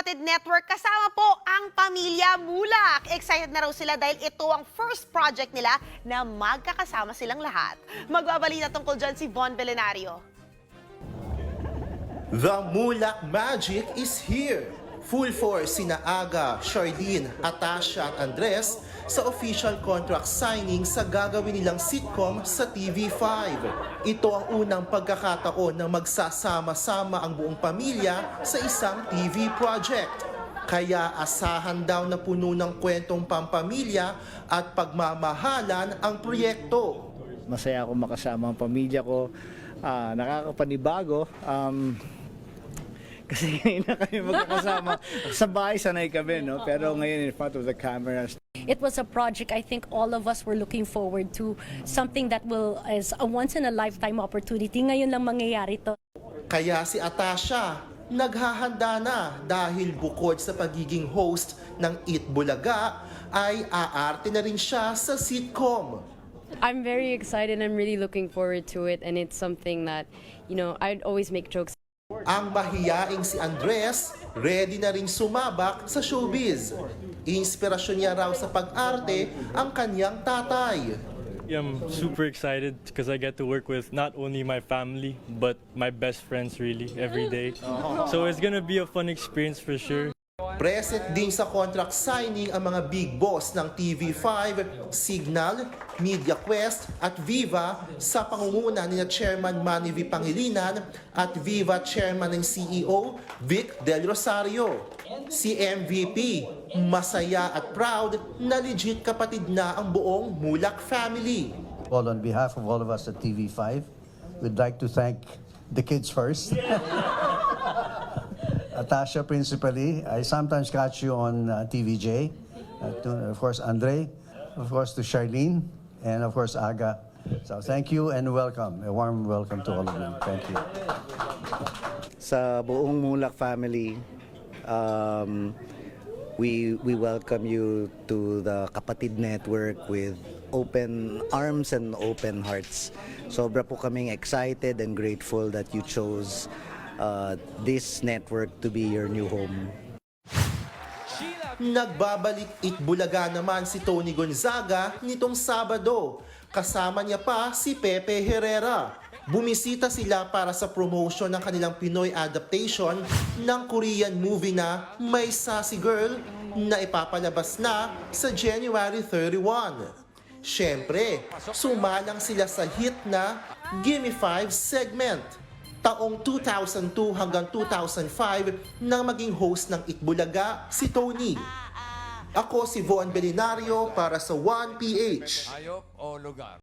Kapatid Network, kasama po ang Pamilya Mulak. Excited na raw sila dahil ito ang first project nila na magkakasama silang lahat. Magbabalita tungkol dyan si Von Belenario. The Mulak Magic is here. Full force sina Aga, Shardine, Atasha at Andres sa official contract signing sa gagawin nilang sitcom sa TV5. Ito ang unang pagkakataon na magsasama-sama ang buong pamilya sa isang TV project. Kaya asahan daw na puno ng kwentong pampamilya at pagmamahalan ang proyekto. masaya ako makasama ang pamilya ko. Ah, nakakapanibago. Um, kasi ngayon na kami magkakasama. Sa bahay sanay kami, no? Pero ngayon in front of the cameras, It was a project I think all of us were looking forward to. Something that will is a once in a lifetime opportunity. Ngayon lang mangyayari to. Kaya si Atasha, naghahanda na dahil bukod sa pagiging host ng Eat Bulaga, ay aarte na rin siya sa sitcom. I'm very excited. I'm really looking forward to it, and it's something that, you know, I'd always make jokes. Ang mahiyaing si Andres, ready na rin sumabak sa showbiz. Inspirasyon niya raw sa pag-arte ang kanyang tatay. I'm super excited because I get to work with not only my family but my best friends really every day. So it's gonna be a fun experience for sure. Present din sa contract signing ang mga big boss ng TV5, Signal, Media Quest at Viva sa pangunguna ni Chairman Manny V. Pangilinan at Viva Chairman and CEO Vic Del Rosario. Si MVP, masaya at proud na legit kapatid na ang buong Mulak family. Well, on behalf of all of us at TV5, we'd like to thank the kids first. Atasha principally. I sometimes catch you on uh, TVJ. Uh, to, of course, Andre. Of course, to Charlene. And of course, Aga. So thank you and welcome. A warm welcome to all of you. Thank you. sa buong Mulak family, um, we we welcome you to the Kapatid Network with open arms and open hearts. Sobra po kaming excited and grateful that you chose uh, this network to be your new home. Nagbabalik Itbulaga naman si Tony Gonzaga nitong Sabado. Kasama niya pa si Pepe Herrera. Bumisita sila para sa promotion ng kanilang Pinoy adaptation ng Korean movie na May Sassy Girl na ipapalabas na sa January 31. Siyempre, sumalang sila sa hit na Gimme 5 segment taong 2002 hanggang 2005 nang maging host ng Itbulaga si Tony. Ako si Von Belinario para sa 1PH. Hayop o lugar?